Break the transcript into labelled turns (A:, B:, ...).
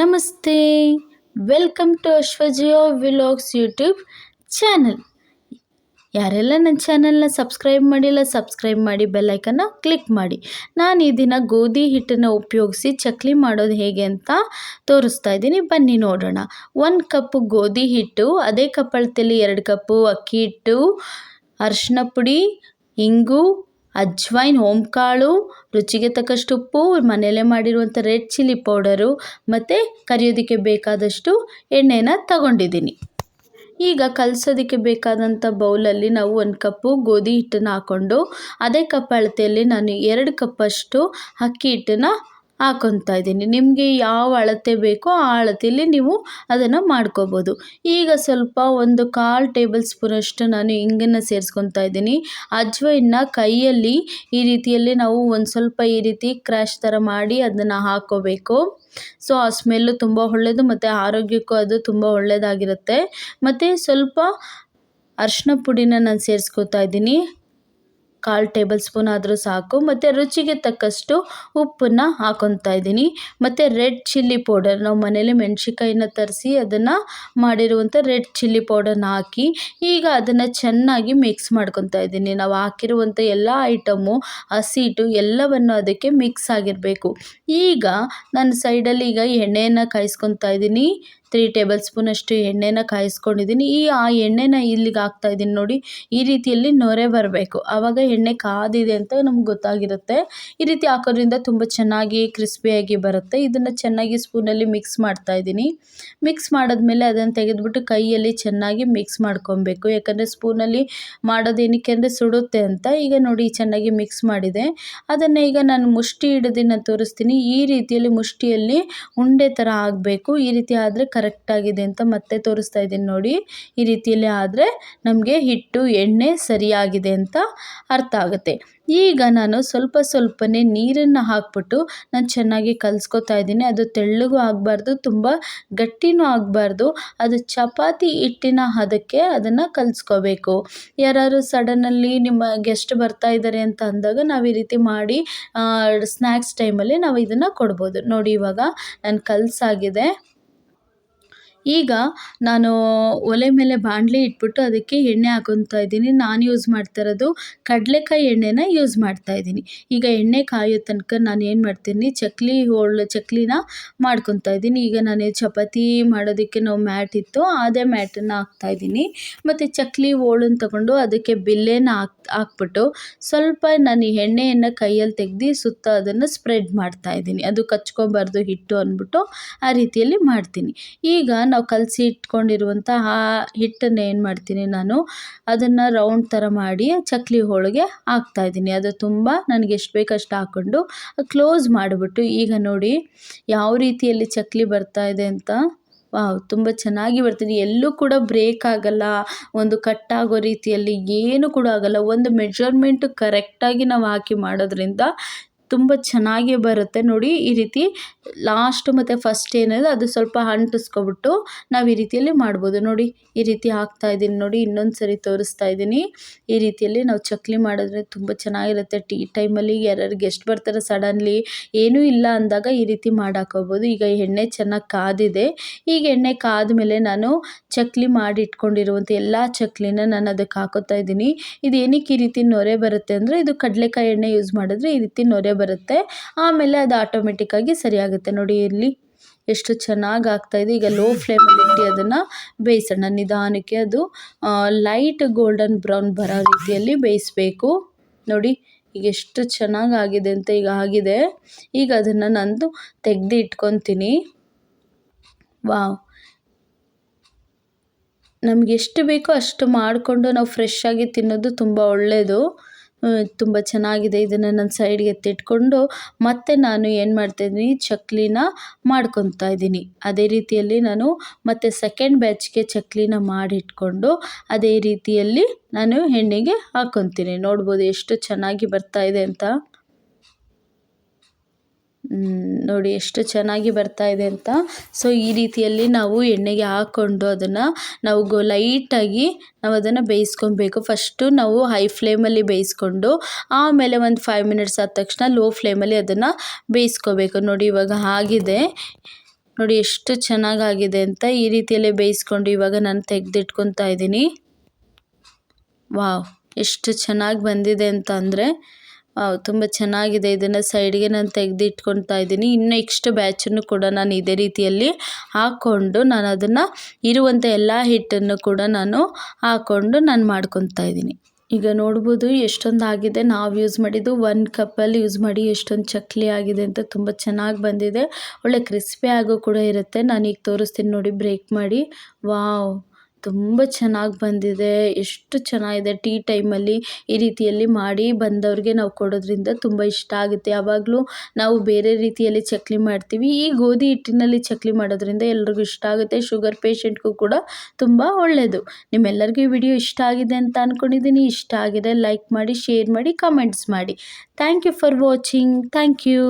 A: ನಮಸ್ತೆ. Welcome to Ashwajio vlogs YouTube channel. ಯಾರೆಲ್ಲ ನನ್ನ ಚಾನಲ್ನ ಸಬ್ಸ್ಕ್ರೈಬ್ ಮಾಡಿಲ್ಲ, ಸಬ್ಸ್ಕ್ರೈಬ್ ಮಾಡಿ ಬೆಲ್ಲೈಕನ್ನ ಕ್ಲಿಕ್ ಮಾಡಿ. ನಾನು ಈ ದಿನ ಗೋಧಿ ಹಿಟ್ಟನ್ನು ಉಪಯೋಗಿಸಿ ಚಕ್ಲಿ ಮಾಡೋದು ಹೇಗೆ ಅಂತ ತೋರಿಸ್ತಾ ಇದ್ದೀನಿ. ಬನ್ನಿ ನೋಡೋಣ. ಒಂದು ಕಪ್ಪು ಗೋಧಿ ಹಿಟ್ಟು, ಅದೇ ಕಪ್ ಅಳತೆಯಲ್ಲಿ ಎರಡು ಕಪ್ಪು ಅಕ್ಕಿ ಹಿಟ್ಟು ಅರಿಶಿನ ಪುಡಿ, ಇಂಗು ಅಜ್ವೈನ್ ಓಂಕಾಳು, ರುಚಿಗೆ ತಕ್ಕಷ್ಟು ಉಪ್ಪು, ಮನೆಯಲ್ಲೇ ಮಾಡಿರುವಂಥ ರೆಡ್ ಚಿಲ್ಲಿ ಪೌಡರು ಮತ್ತು ಕರಿಯೋದಕ್ಕೆ ಬೇಕಾದಷ್ಟು ಎಣ್ಣೆನ ತಗೊಂಡಿದ್ದೀನಿ. ಈಗ ಕಲಸೋದಕ್ಕೆ ಬೇಕಾದಂಥ ಬೌಲಲ್ಲಿ ನಾವು ಒಂದು ಕಪ್ಪು ಗೋಧಿ ಹಿಟ್ಟನ್ನು ಹಾಕ್ಕೊಂಡು, ಅದೇ ಕಪ್ ಅಳತೆಯಲ್ಲಿ ನಾನು ಎರಡು ಕಪ್ಪಷ್ಟು ಅಕ್ಕಿ ಹಿಟ್ಟನ್ನು ಹಾಕೊತಾ ಇದ್ದೀನಿ. ನಿಮಗೆ ಯಾವ ಅಳತೆ ಬೇಕೋ ಆ ಅಳತೆಯಲ್ಲಿ ನೀವು ಅದನ್ನು ಮಾಡ್ಕೋಬೋದು. ಈಗ ಸ್ವಲ್ಪ ಒಂದು ಕಾಲು ಟೇಬಲ್ ಸ್ಪೂನಷ್ಟು ನಾನು ಹಿಂಗನ್ನು ಸೇರಿಸ್ಕೊತಾ ಇದ್ದೀನಿ. ಅಜ್ವೈನ ಕೈಯಲ್ಲಿ ಈ ರೀತಿಯಲ್ಲಿ ನಾವು ಒಂದು ಸ್ವಲ್ಪ ಈ ರೀತಿ ಕ್ರ್ಯಾಶ್ ಥರ ಮಾಡಿ ಅದನ್ನು ಹಾಕ್ಕೋಬೇಕು ಸೊ, ಆ ಸ್ಮೆಲ್ಲು ತುಂಬ ಒಳ್ಳೆಯದು ಮತ್ತು ಆರೋಗ್ಯಕ್ಕೂ ಅದು ತುಂಬ ಒಳ್ಳೆಯದಾಗಿರುತ್ತೆ ಮತ್ತು ಸ್ವಲ್ಪ ಅರಿಶಿನ ಪುಡಿನ ನಾನು ಸೇರಿಸ್ಕೊತಾ ಇದ್ದೀನಿ. ಕಾಲು ಟೇಬಲ್ ಸ್ಪೂನ್ ಆದರೂ ಸಾಕು. ಮತ್ತು ರುಚಿಗೆ ತಕ್ಕಷ್ಟು ಉಪ್ಪನ್ನು ಹಾಕೊತಾ ಇದ್ದೀನಿ. ಮತ್ತು ರೆಡ್ ಚಿಲ್ಲಿ ಪೌಡರ್, ನಾವು ಮನೇಲಿ ಮೆಣಸಿನ್ಕಾಯಿನ ತರಿಸಿ ಅದನ್ನು ಮಾಡಿರುವಂಥ ರೆಡ್ ಚಿಲ್ಲಿ ಪೌಡರ್ನ ಹಾಕಿ, ಈಗ ಅದನ್ನು ಚೆನ್ನಾಗಿ ಮಿಕ್ಸ್ ಮಾಡ್ಕೊತಾ ಇದ್ದೀನಿ. ನಾವು ಹಾಕಿರುವಂಥ ಎಲ್ಲ ಐಟಮು ಹಸಿಟ್ಟು ಎಲ್ಲವನ್ನು ಅದಕ್ಕೆ ಮಿಕ್ಸ್ ಆಗಿರಬೇಕು. ಈಗ ನಾನು ಸೈಡಲ್ಲಿ ಈಗ ಎಣ್ಣೆಯನ್ನು ಕಾಯಿಸ್ಕೊತಾ ಇದ್ದೀನಿ. ತ್ರೀ ಟೇಬಲ್ ಸ್ಪೂನಷ್ಟು ಎಣ್ಣೆನ ಕಾಯಿಸ್ಕೊಂಡಿದ್ದೀನಿ. ಈ ಆ ಎಣ್ಣೆನ ಇಲ್ಲಿಗೆ ಹಾಕ್ತಾ ಇದ್ದೀನಿ ನೋಡಿ, ಈ ರೀತಿಯಲ್ಲಿ ನೊರೆ ಬರಬೇಕು. ಆವಾಗ ಎಣ್ಣೆ ಕಾದಿದೆ ಅಂತ ನಮ್ಗೆ ಗೊತ್ತಾಗಿರುತ್ತೆ. ಈ ರೀತಿ ಹಾಕೋದ್ರಿಂದ ತುಂಬ ಚೆನ್ನಾಗಿ ಕ್ರಿಸ್ಪಿಯಾಗಿ ಬರುತ್ತೆ. ಇದನ್ನು ಚೆನ್ನಾಗಿ ಸ್ಪೂನಲ್ಲಿ ಮಿಕ್ಸ್ ಮಾಡ್ತಾ ಇದ್ದೀನಿ. ಮಿಕ್ಸ್ ಮಾಡಿದ್ಮೇಲೆ ಅದನ್ನು ತೆಗೆದುಬಿಟ್ಟು ಕೈಯಲ್ಲಿ ಚೆನ್ನಾಗಿ ಮಿಕ್ಸ್ ಮಾಡ್ಕೊಬೇಕು. ಯಾಕಂದರೆ ಸ್ಪೂನಲ್ಲಿ ಮಾಡೋದೇನಕ್ಕೆ ಅಂದರೆ ಸುಡುತ್ತೆ ಅಂತ. ಈಗ ನೋಡಿ, ಚೆನ್ನಾಗಿ ಮಿಕ್ಸ್ ಮಾಡಿದೆ. ಅದನ್ನು ಈಗ ನಾನು ಮುಷ್ಟಿ ಹಿಡಿದು ನಾನು ತೋರಿಸ್ತೀನಿ. ಈ ರೀತಿಯಲ್ಲಿ ಮುಷ್ಟಿಯಲ್ಲಿ ಉಂಡೆ ಥರ ಆಗಬೇಕು. ಈ ರೀತಿ ಆದರೆ ಕರೆಕ್ಟಾಗಿದೆ ಅಂತ ಮತ್ತೆ ತೋರಿಸ್ತಾ ಇದ್ದೀನಿ ನೋಡಿ. ಈ ರೀತಿಯಲ್ಲಿ ಆದರೆ ನಮಗೆ ಹಿಟ್ಟು, ಎಣ್ಣೆ ಸರಿಯಾಗಿದೆ ಅಂತ ಅರ್ಥ ಆಗುತ್ತೆ. ಈಗ ನಾನು ಸ್ವಲ್ಪ ಸ್ವಲ್ಪನೇ ನೀರನ್ನು ಹಾಕ್ಬಿಟ್ಟು ನಾನು ಚೆನ್ನಾಗಿ ಕಲಿಸ್ಕೊತಾ ಇದ್ದೀನಿ. ಅದು ತೆಳ್ಳಗೂ ಆಗಬಾರ್ದು, ತುಂಬ ಗಟ್ಟಿನೂ ಆಗಬಾರ್ದು. ಅದು ಚಪಾತಿ ಹಿಟ್ಟಿನ ಹದಕ್ಕೆ ಅದನ್ನು ಕಲಿಸ್ಕೋಬೇಕು. ಯಾರಾದ್ರು ಸಡನ್ನಲ್ಲಿ ನಿಮ್ಮ ಗೆಸ್ಟ್ ಬರ್ತಾ ಇದ್ದಾರೆ ಅಂತ ಅಂದಾಗ ನಾವು ಈ ರೀತಿ ಮಾಡಿ ಸ್ನ್ಯಾಕ್ಸ್ ಟೈಮಲ್ಲಿ ನಾವು ಇದನ್ನು ಕೊಡ್ಬೋದು. ನೋಡಿ ಇವಾಗ ನಾನು ಕಲಸಾಗಿದೆ ಈಗ ನಾನು ಒಲೆ ಮೇಲೆ ಬಾಣಲಿ ಇಟ್ಬಿಟ್ಟು ಅದಕ್ಕೆ ಎಣ್ಣೆ ಹಾಕೊತಾ ಇದ್ದೀನಿ. ನಾನು ಯೂಸ್ ಮಾಡ್ತಾ ಇರೋದು ಕಡಲೆಕಾಯಿ ಎಣ್ಣೆನ ಯೂಸ್ ಮಾಡ್ತಾ ಇದ್ದೀನಿ. ಈಗ ಎಣ್ಣೆ ಕಾಯೋ ತನಕ ನಾನು ಏನು ಮಾಡ್ತೀನಿ, ಚಕ್ಲಿ ಹೋಳು, ಚಕ್ಲಿನ ಮಾಡ್ಕೊತಾ ಇದ್ದೀನಿ. ಈಗ ನಾನು ಚಪಾತಿ ಮಾಡೋದಕ್ಕೆ ನಾವು ಮ್ಯಾಟ್ ಇತ್ತು, ಅದೇ ಮ್ಯಾಟನ್ನು ಹಾಕ್ತಾ ಇದ್ದೀನಿ. ಮತ್ತು ಚಕ್ಲಿ ಹೋಳನ್ನ ತಗೊಂಡು ಅದಕ್ಕೆ ಬಿಲ್ಲೆನ ಹಾಕ್, ಹಾಕ್ಬಿಟ್ಟು ಸ್ವಲ್ಪ ನಾನು ಎಣ್ಣೆಯನ್ನು ಕೈಯಲ್ಲಿ ತೆಗ್ದು ಸುತ್ತ ಅದನ್ನು ಸ್ಪ್ರೆಡ್ ಮಾಡ್ತಾ ಇದ್ದೀನಿ. ಅದು ಕಚ್ಕೊಬಾರ್ದು ಹಿಟ್ಟು ಅಂದ್ಬಿಟ್ಟು ಆ ರೀತಿಯಲ್ಲಿ ಮಾಡ್ತೀನಿ. ಈಗ ನಾವು ಕಲಸಿ ಇಟ್ಕೊಂಡಿರುವಂಥ ಆ ಹಿಟ್ಟನ್ನು ಏನು ಮಾಡ್ತೀನಿ ನಾನು, ಅದನ್ನು ರೌಂಡ್ ಥರ ಮಾಡಿ ಚಕ್ಲಿ ಹೋಳಿಗೆ ಹಾಕ್ತಾಯಿದ್ದೀನಿ ಅದು ತುಂಬ ನನಗೆ ಎಷ್ಟು ಬೇಕು ಅಷ್ಟು ಹಾಕ್ಕೊಂಡು ಕ್ಲೋಸ್ ಮಾಡಿಬಿಟ್ಟು, ಈಗ ನೋಡಿ ಯಾವ ರೀತಿಯಲ್ಲಿ ಚಕ್ಲಿ ಬರ್ತಾ ಇದೆ ಅಂತ. ವಾವ್, ತುಂಬ ಚೆನ್ನಾಗಿ ಬರ್ತಿದೆ. ಎಲ್ಲೂ ಕೂಡ ಬ್ರೇಕ್ ಆಗಲ್ಲ, ಒಂದು ಕಟ್ಟಾಗೋ ರೀತಿಯಲ್ಲಿ ಏನು ಕೂಡ ಆಗಲ್ಲ. ಒಂದು ಮೆಜರ್ಮೆಂಟ್ ಕರೆಕ್ಟಾಗಿ ನಾವು ಹಾಕಿ ಮಾಡೋದ್ರಿಂದ ತುಂಬ ಚೆನ್ನಾಗಿ ಬರುತ್ತೆ ನೋಡಿ ಈ ರೀತಿ. ಲಾಸ್ಟ್ ಮತ್ತು ಫಸ್ಟ್ ಏನಿದೆ ಅದು ಸ್ವಲ್ಪ ಅಂಟಿಸ್ಕೊಬಿಟ್ಟು ನಾವು ಈ ರೀತಿಯಲ್ಲಿ ಮಾಡ್ಬೋದು. ನೋಡಿ ಈ ರೀತಿ ಹಾಕ್ತಾ ಇದ್ದೀನಿ ನೋಡಿ ಇನ್ನೊಂದು ಸರಿ ತೋರಿಸ್ತಾ ಇದ್ದೀನಿ. ಈ ರೀತಿಯಲ್ಲಿ ನಾವು ಚಕ್ಲಿ ಮಾಡಿದ್ರೆ ತುಂಬ ಚೆನ್ನಾಗಿರುತ್ತೆ. ಟೀ ಟೈಮಲ್ಲಿ ಯಾರ್ಯಾರು ಗೆಸ್ಟ್ ಬರ್ತಾರೆ ಸಡನ್ಲಿ ಏನೂ ಇಲ್ಲ ಅಂದಾಗ ಈ ರೀತಿ ಮಾಡಿ ಹಾಕೋಬೋದು ಈಗ ಎಣ್ಣೆ ಚೆನ್ನಾಗಿ ಕಾದಿದೆ. ಈಗ ಎಣ್ಣೆ ಕಾದ ಮೇಲೆ ನಾನು ಚಕ್ಲಿ ಮಾಡಿ ಇಟ್ಕೊಂಡಿರುವಂಥ ಎಲ್ಲ ಚಕ್ಲಿನ ನಾನು ಅದಕ್ಕೆ ಹಾಕೋತಾ ಇದ್ದೀನಿ. ಇದು ಏನಕ್ಕೆ ಈ ರೀತಿ ನೊರೆ ಬರುತ್ತೆ ಅಂದರೆ ಇದು ಕಡಲೆಕಾಯಿ ಎಣ್ಣೆ ಯೂಸ್ ಮಾಡಿದ್ರೆ ಈ ರೀತಿ ನೊರೆ ಬರುತ್ತೆ. ಆಮೇಲೆ ಅದು ಆಟೋಮೆಟಿಕ್ಕಾಗಿ ಸರಿಯಾಗುತ್ತೆ. ನೋಡಿ, ಇಲ್ಲಿ ಎಷ್ಟು ಚೆನ್ನಾಗಿ ಆಗ್ತಾಯಿದೆ ಈಗ ಲೋ ಫ್ಲೇಮಲ್ಲಿ ಇಟ್ಟು ಅದನ್ನು ಬೇಯಿಸೋಣ. ನಿಧಾನಕ್ಕೆ ಅದು ಲೈಟ್ ಗೋಲ್ಡನ್ ಬ್ರೌನ್ ಬರೋ ರೀತಿಯಲ್ಲಿ ಬೇಯಿಸಬೇಕು. ನೋಡಿ, ಈಗ ಎಷ್ಟು ಚೆನ್ನಾಗಿ ಆಗಿದೆ ಅಂತ ಈಗ ಆಗಿದೆ. ಈಗ ಅದನ್ನು ನಂದು ತೆಗೆದು ಇಟ್ಕೊತೀನಿ. ವಾವ್. ನಮ್ಗೆ ಎಷ್ಟು ಬೇಕೋ ಅಷ್ಟು ಮಾಡಿಕೊಂಡು ನಾವು ಫ್ರೆಶ್ ಆಗಿ ತಿನ್ನೋದು ತುಂಬ ಒಳ್ಳೆಯದು ತುಂಬ ಚೆನ್ನಾಗಿದೆ ಇದನ್ನು ನಾನು ಸೈಡ್ಗೆ ತಿಟ್ಕೊಂಡು ಮತ್ತೆ ನಾನು ಏನು ಮಾಡ್ತಾಯಿದ್ದೀನಿ ಚಕ್ಲಿನ ಮಾಡ್ಕೊತಾ ಇದ್ದೀನಿ. ಅದೇ ರೀತಿಯಲ್ಲಿ ನಾನು ಮತ್ತೆ ಸೆಕೆಂಡ್ ಬ್ಯಾಚ್ಗೆ ಚಕ್ಲಿನ ಮಾಡಿಟ್ಕೊಂಡು ಅದೇ ರೀತಿಯಲ್ಲಿ ನಾನು ಎಣ್ಣೆಗೆ ಹಾಕ್ಕೊತೀನಿ ನೋಡ್ಬೋದು ಎಷ್ಟು ಚೆನ್ನಾಗಿ ಬರ್ತಾ ಇದೆ ಅಂತ. ನೋಡಿ ಎಷ್ಟು ಚೆನ್ನಾಗಿ ಬರ್ತಾ ಇದೆ ಅಂತ. ಸೊ ಈ ರೀತಿಯಲ್ಲಿ ನಾವು ಎಣ್ಣೆಗೆ ಹಾಕ್ಕೊಂಡು ಅದನ್ನು ನಾವು ಗೊ ಲೈಟಾಗಿ ನಾವು ಅದನ್ನು ಬೇಯಿಸ್ಕೊಬೇಕು. ಫಸ್ಟು ನಾವು ಹೈ ಫ್ಲೇಮಲ್ಲಿ ಬೇಯಿಸ್ಕೊಂಡು, ಆಮೇಲೆ ಒಂದು ಫೈವ್ ಮಿನಿಟ್ಸ್ ಆದ ತಕ್ಷಣ ಲೋ ಫ್ಲೇಮಲ್ಲಿ ಅದನ್ನು ಬೇಯಿಸ್ಕೋಬೇಕು. ನೋಡಿ ಇವಾಗ ಆಗಿದೆ. ನೋಡಿ ಎಷ್ಟು ಚೆನ್ನಾಗಾಗಿದೆ ಅಂತ ಈ ರೀತಿಯಲ್ಲೇ ಬೇಯಿಸ್ಕೊಂಡು ಇವಾಗ ನಾನು ತೆಗೆದಿಟ್ಕೊತಾ ಇದ್ದೀನಿ. ವಾವ್ ಎಷ್ಟು ಚೆನ್ನಾಗಿ ಬಂದಿದೆ ಅಂತ ಅಂದರೆ ತುಂಬ ಚೆನ್ನಾಗಿದೆ. ಇದನ್ನು ಸೈಡ್ಗೆ ನಾನು ತೆಗೆದಿಟ್ಕೊಳ್ತಾ ಇದ್ದೀನಿ. ಇನ್ನು ನೆಕ್ಸ್ಟ್ ಬ್ಯಾಚನ್ನು ಕೂಡ ನಾನು ಇದೇ ರೀತಿಯಲ್ಲಿ ಹಾಕ್ಕೊಂಡು ನಾನು ಅದನ್ನು ಇರುವಂಥ ಎಲ್ಲ ಹಿಟ್ಟನ್ನು ಕೂಡ ನಾನು ಹಾಕ್ಕೊಂಡು ನಾನು ಮಾಡ್ಕೊತಾ ಇದ್ದೀನಿ. ಈಗ ನೋಡ್ಬೋದು ಎಷ್ಟೊಂದು ಆಗಿದೆ. ನಾವು ಯೂಸ್ ಮಾಡಿದ್ದು ಒಂದು ಕಪ್ಪಲ್ಲಿ ಯೂಸ್ ಮಾಡಿ ಎಷ್ಟೊಂದು ಚಕ್ಲಿ ಆಗಿದೆ ಅಂತ ತುಂಬ ಚೆನ್ನಾಗಿ ಬಂದಿದೆ. ಒಳ್ಳೆ ಕ್ರಿಸ್ಪಿ ಆಗೋ ಕೂಡ ಇರುತ್ತೆ. ನಾನು ಈಗ ತೋರಿಸ್ತೀನಿ ನೋಡಿ ಬ್ರೇಕ್ ಮಾಡಿ. ವಾವ್. ತುಂಬ ಚೆನ್ನಾಗಿ ಬಂದಿದೆ. ಎಷ್ಟು ಚೆನ್ನಾಗಿದೆ ಟೀ ಟೈಮಲ್ಲಿ ಈ ರೀತಿಯಲ್ಲಿ ಮಾಡಿ ಬಂದವ್ರಿಗೆ ನಾವು ಕೊಡೋದ್ರಿಂದ ತುಂಬ ಇಷ್ಟ ಆಗುತ್ತೆ. ಯಾವಾಗಲೂ ನಾವು ಬೇರೆ ರೀತಿಯಲ್ಲಿ ಚಕ್ಲಿ ಮಾಡ್ತೀವಿ. ಈ ಗೋಧಿ ಹಿಟ್ಟಿನಲ್ಲಿ ಚಕ್ಲಿ ಮಾಡೋದ್ರಿಂದ ಎಲ್ರಿಗೂ ಇಷ್ಟ ಆಗುತ್ತೆ. ಶುಗರ್ ಪೇಷೆಂಟ್ಗೂ ಕೂಡ ತುಂಬ ಒಳ್ಳೆಯದು ನಿಮ್ಮೆಲ್ಲರಿಗೂ ಈ ವಿಡಿಯೋ ಇಷ್ಟ ಆಗಿದೆ ಅಂತ ಅಂದ್ಕೊಂಡಿದ್ದೀನಿ ಇಷ್ಟ ಆಗಿದೆ ಲೈಕ್ ಮಾಡಿ, ಶೇರ್ ಮಾಡಿ ಕಮೆಂಟ್ಸ್ ಮಾಡಿ. Thank you for watching thank you